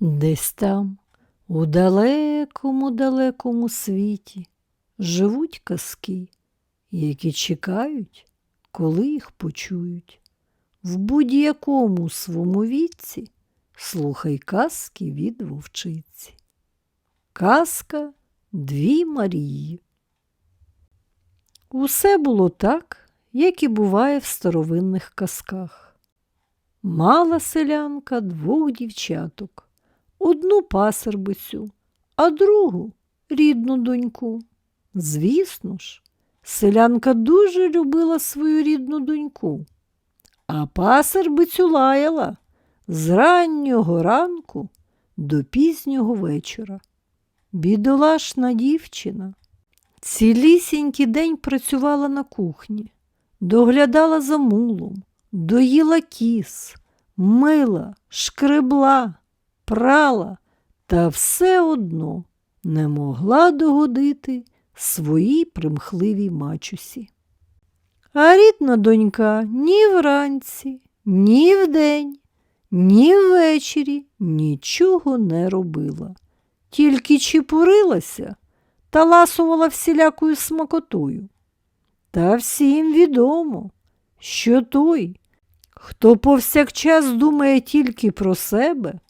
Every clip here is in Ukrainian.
Десь там, у далекому далекому світі, живуть казки, які чекають, коли їх почують. В будь-якому свому віці слухай казки від вовчиці. Казка Дві Марії. Усе було так, як і буває в старовинних казках. Мала селянка двох дівчаток, одну пасербицю, а другу рідну доньку. Звісно ж, селянка дуже любила свою рідну доньку, а пасербицю лаяла з раннього ранку до пізнього вечора. Бідолашна дівчина цілісінький день працювала на кухні, доглядала за мулом, доїла кіс, мила, шкребла, прала та все одно не могла догодити своїй примхливій мачусі. А рідна донька ні вранці, ні вдень, ні ввечері нічого не робила, тільки чіпурилася та ласувала всілякою смакотою. Та всім відомо, що той, хто повсякчас думає тільки про себе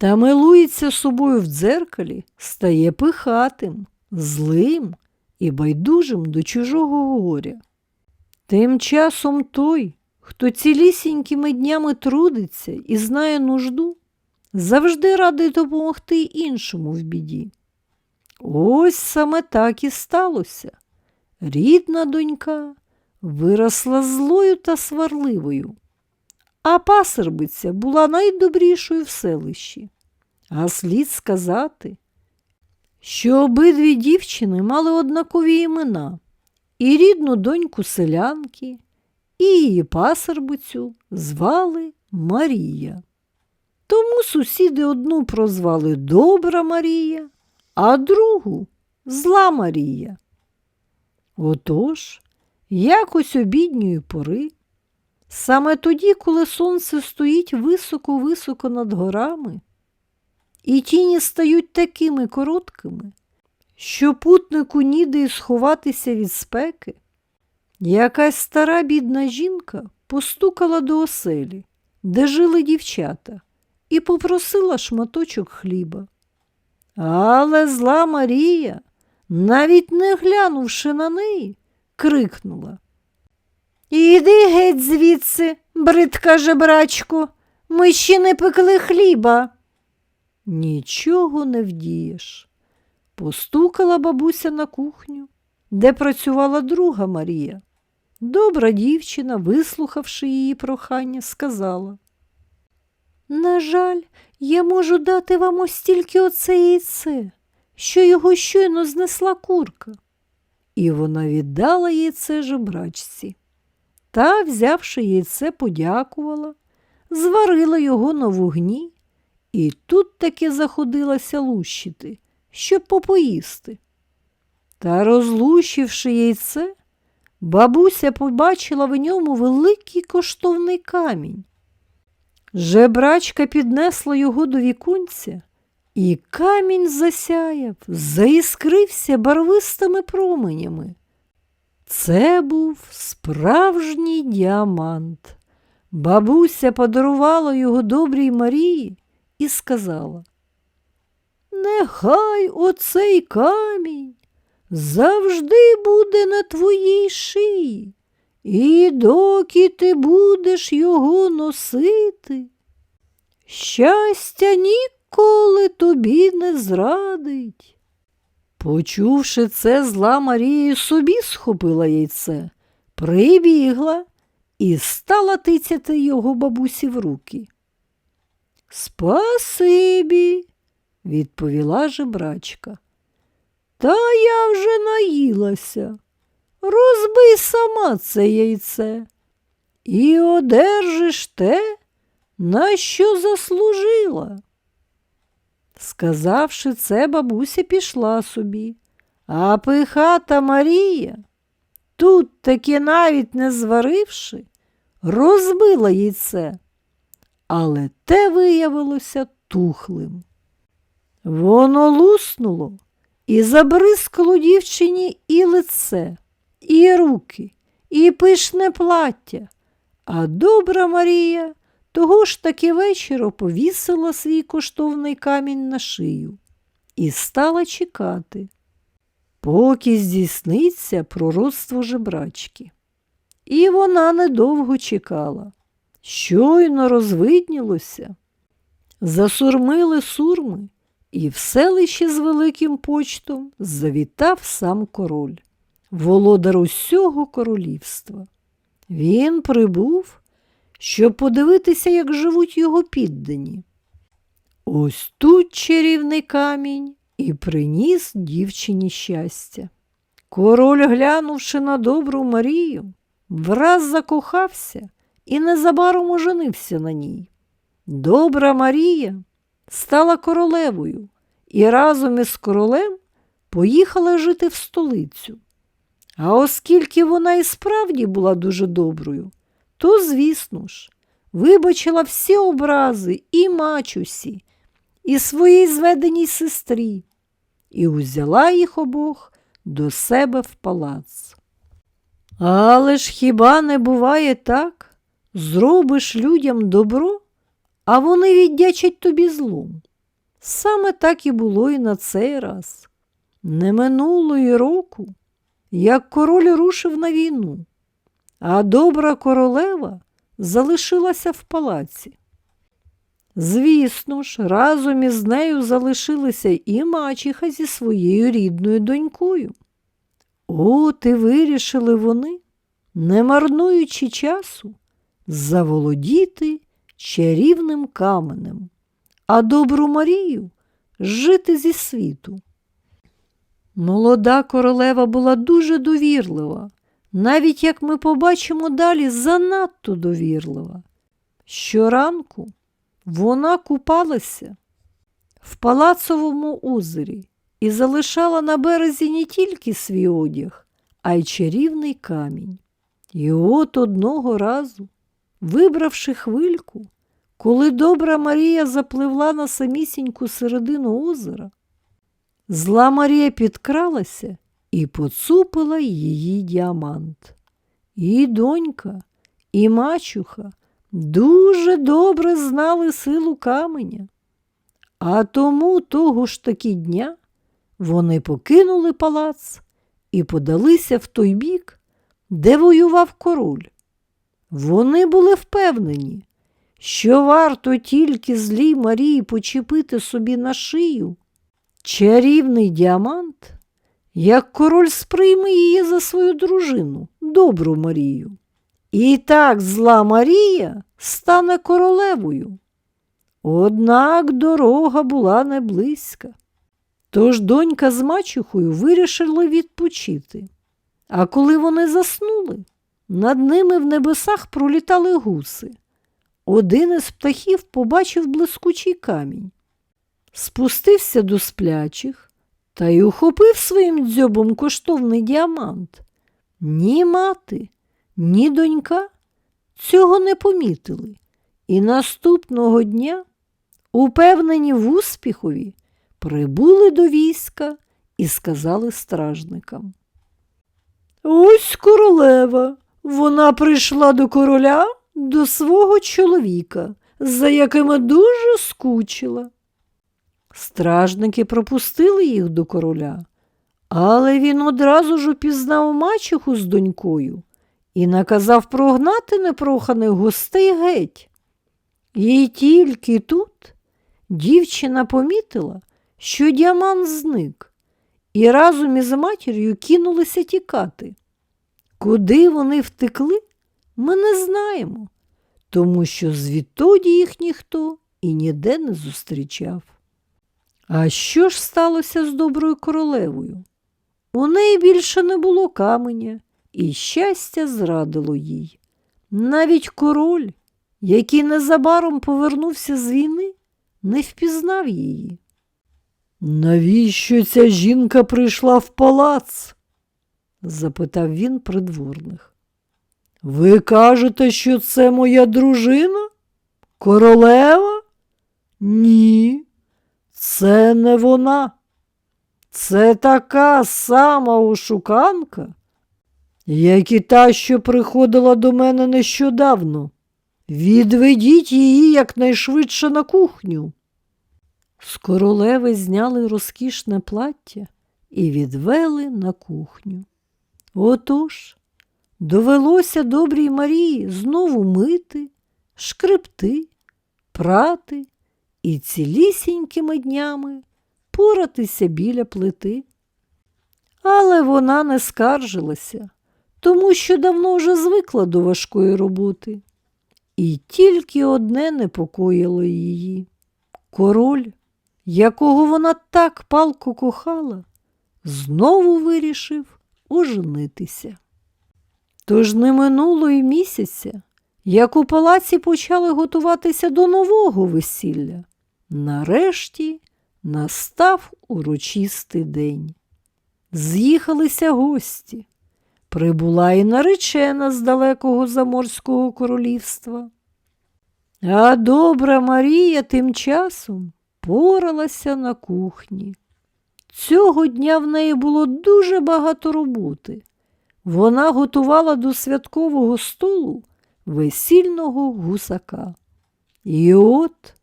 та милується собою в дзеркалі, стає пихатим, злим і байдужим до чужого горя. Тим часом той, хто цілісінькими днями трудиться і знає нужду, завжди радий допомогти іншому в біді. Ось саме так і сталося. Рідна донька виросла злою та сварливою, а пасербиця була найдобрішою в селищі. А слід сказати, що обидві дівчини мали однакові імена і рідну доньку селянки, і її пасербицю звали Марія. Тому сусіди одну прозвали Добра Марія, а другу Зла Марія. Отож, якось обідньої пори, саме тоді, коли сонце стоїть високо-високо над горами, і тіні стають такими короткими, що путнику ніде й сховатися від спеки, якась стара бідна жінка постукала до оселі, де жили дівчата, і попросила шматочок хліба. Але зла Марія, навіть не глянувши на неї, крикнула. Іди геть звідси, бридка жебрачко, ми ще не пекли хліба. Нічого не вдієш. Постукала бабуся на кухню, де працювала друга Марія. Добра дівчина, вислухавши її прохання, сказала. На жаль, я можу дати вам ось тільки оце яйце, що його щойно знесла курка. І вона віддала яйце жебрачці. Та, взявши яйце, подякувала, зварила його на вогні і тут таки заходилася лущити, щоб попоїсти. Та, розлущивши яйце, бабуся побачила в ньому великий коштовний камінь. Жебрачка піднесла його до віконця, і камінь засяяв, заіскрився барвистими променями. Це був справжній діамант. Бабуся подарувала його добрій Марії і сказала, Нехай оцей камінь завжди буде на твоїй шиї, і доки ти будеш його носити, щастя ніколи тобі не зрадить. Почувши це, зла Марія собі схопила яйце, прибігла і стала тицяти його бабусі в руки. Спасибі, відповіла жебрачка. Та я вже наїлася. Розбий сама це яйце і одержиш те, на що заслужила. Сказавши це, бабуся пішла собі, а пихата Марія, тут таки навіть не зваривши, розбила яйце. Але те виявилося тухлим. Воно луснуло і забризкало дівчині і лице, і руки, і пишне плаття. А добра Марія того ж таки вечора повісила свій коштовний камінь на шию і стала чекати, поки здійсниться пророцтво жебрачки. І вона недовго чекала. Щойно розвиднілося, засурмили сурми, і в селище з великим почтом завітав сам король, володар усього королівства. Він прибув, щоб подивитися, як живуть його піддані. Ось тут чарівний камінь і приніс дівчині щастя. Король, глянувши на добру Марію, враз закохався і незабаром оженився на ній. Добра Марія стала королевою і разом із королем поїхала жити в столицю. А оскільки вона і справді була дуже доброю, то, звісно ж, вибачила всі образи і мачусі, і своїй зведеній сестрі, і узяла їх обох до себе в палац. Але ж хіба не буває так? Зробиш людям добро, а вони віддячать тобі злом. Саме так і було і на цей раз. Не минуло й року, як король рушив на війну, а добра королева залишилася в палаці. Звісно ж, разом із нею залишилися і мачіха зі своєю рідною донькою. От і вирішили вони, не марнуючи часу, заволодіти чарівним каменем, а добру Марію жити зі світу. Молода королева була дуже довірлива, навіть як ми побачимо далі, занадто довірлива. Щоранку вона купалася в палацовому озері і залишала на березі не тільки свій одяг, а й чарівний камінь. І от одного разу, вибравши хвильку, коли добра Марія запливла на самісіньку середину озера, зла Марія підкралася і поцупила її діамант. І донька, і мачуха дуже добре знали силу каменя. А тому того ж таки дня вони покинули палац і подалися в той бік, де воював король. Вони були впевнені, що варто тільки злій Марії почепити собі на шию чарівний діамант, як король сприйме її за свою дружину, добру Марію. І так зла Марія стане королевою. Однак дорога була не близька. Тож донька з мачухою вирішили відпочити. А коли вони заснули, над ними в небесах пролітали гуси. Один із птахів побачив блискучий камінь, спустився до сплячих та й ухопив своїм дзьобом коштовний діамант. Ні мати, ні донька цього не помітили, і наступного дня, упевнені в успіхові, прибули до війська і сказали стражникам. Ось королева. Вона прийшла до короля, до свого чоловіка, за якими дуже скучила. Стражники пропустили їх до короля, але він одразу ж упізнав мачеху з донькою і наказав прогнати непроханих гостей геть. І тільки тут дівчина помітила, що діамант зник, і разом із матір'ю кинулися тікати. Куди вони втекли, ми не знаємо, тому що звідтоді їх ніхто і ніде не зустрічав. А що ж сталося з доброю королевою? У неї більше не було каменя, і щастя зрадило їй. Навіть король, який незабаром повернувся з війни, не впізнав її. Навіщо ця жінка прийшла в палац? запитав він придворних. Ви кажете, що це моя дружина? Королева? Ні, це не вона. Це така сама ошуканка, як і та, що приходила до мене нещодавно. Відведіть її якнайшвидше на кухню. З королеви зняли розкішне плаття і відвели на кухню. Отож, довелося добрій Марії знову мити, шкребти, прати і цілісінькими днями поратися біля плити. Але вона не скаржилася, тому що давно вже звикла до важкої роботи. І тільки одне непокоїло її. Король, якого вона так палко кохала, знову вирішив оженитися. Тож не минуло й місяця, як у палаці почали готуватися до нового весілля. Нарешті настав урочистий день. З'їхалися гості. Прибула і наречена з далекого заморського королівства. А добра Марія тим часом поралася на кухні. Цього дня в неї було дуже багато роботи. Вона готувала до святкового столу весільного гусака. І от,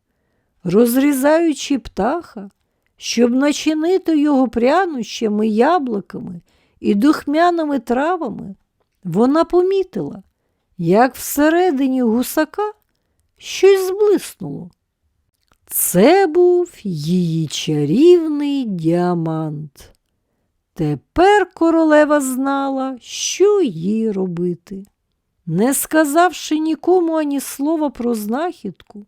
розрізаючи птаха, щоб начинити його прянощами, яблуками і духмяними травами, вона помітила, як всередині гусака щось зблиснуло. Це був її чарівний діамант. Тепер королева знала, що їй робити. Не сказавши нікому ані слова про знахідку,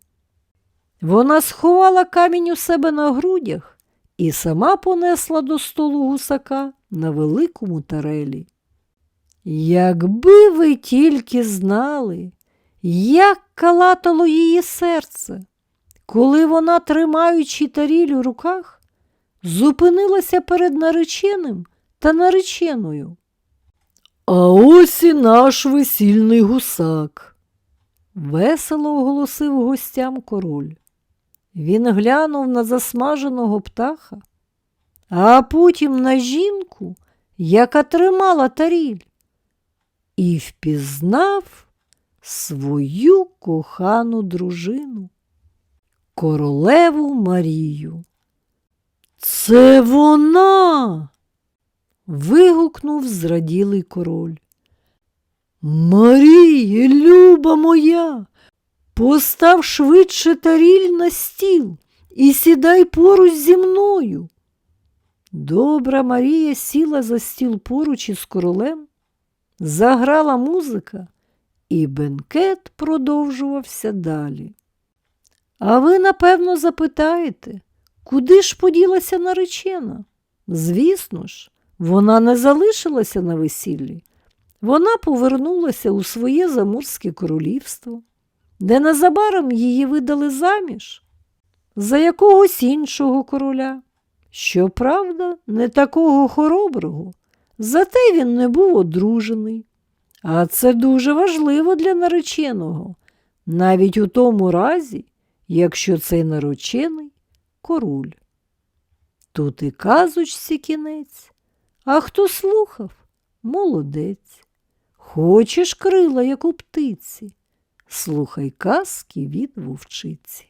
вона сховала камінь у себе на грудях і сама понесла до столу гусака на великому тарелі. Якби ви тільки знали, як калатало її серце, коли вона, тримаючи таріль у руках, зупинилася перед нареченим та нареченою. А ось і наш весільний гусак, весело оголосив гостям король. Він глянув на засмаженого птаха, а потім на жінку, яка тримала таріль, і впізнав свою кохану дружину, королеву Марію. Це вона. Вигукнув зраділий король. Марія, люба моя, постав швидше таріль на стіл і сідай поруч зі мною. Добра Марія сіла за стіл поруч із королем, заграла музика, і бенкет продовжувався далі. А ви, напевно, запитаєте, куди ж поділася наречена? Звісно ж, вона не залишилася на весіллі. Вона повернулася у своє заморське королівство, де незабаром її видали заміж за якогось іншого короля. Щоправда, не такого хороброго, зате він не був одружений. А це дуже важливо для нареченого, навіть у тому разі, якщо цей наречений король. Тут і казочці кінець, а хто слухав молодець. Хочеш крила, як у птиці, слухай казки від вовчиці.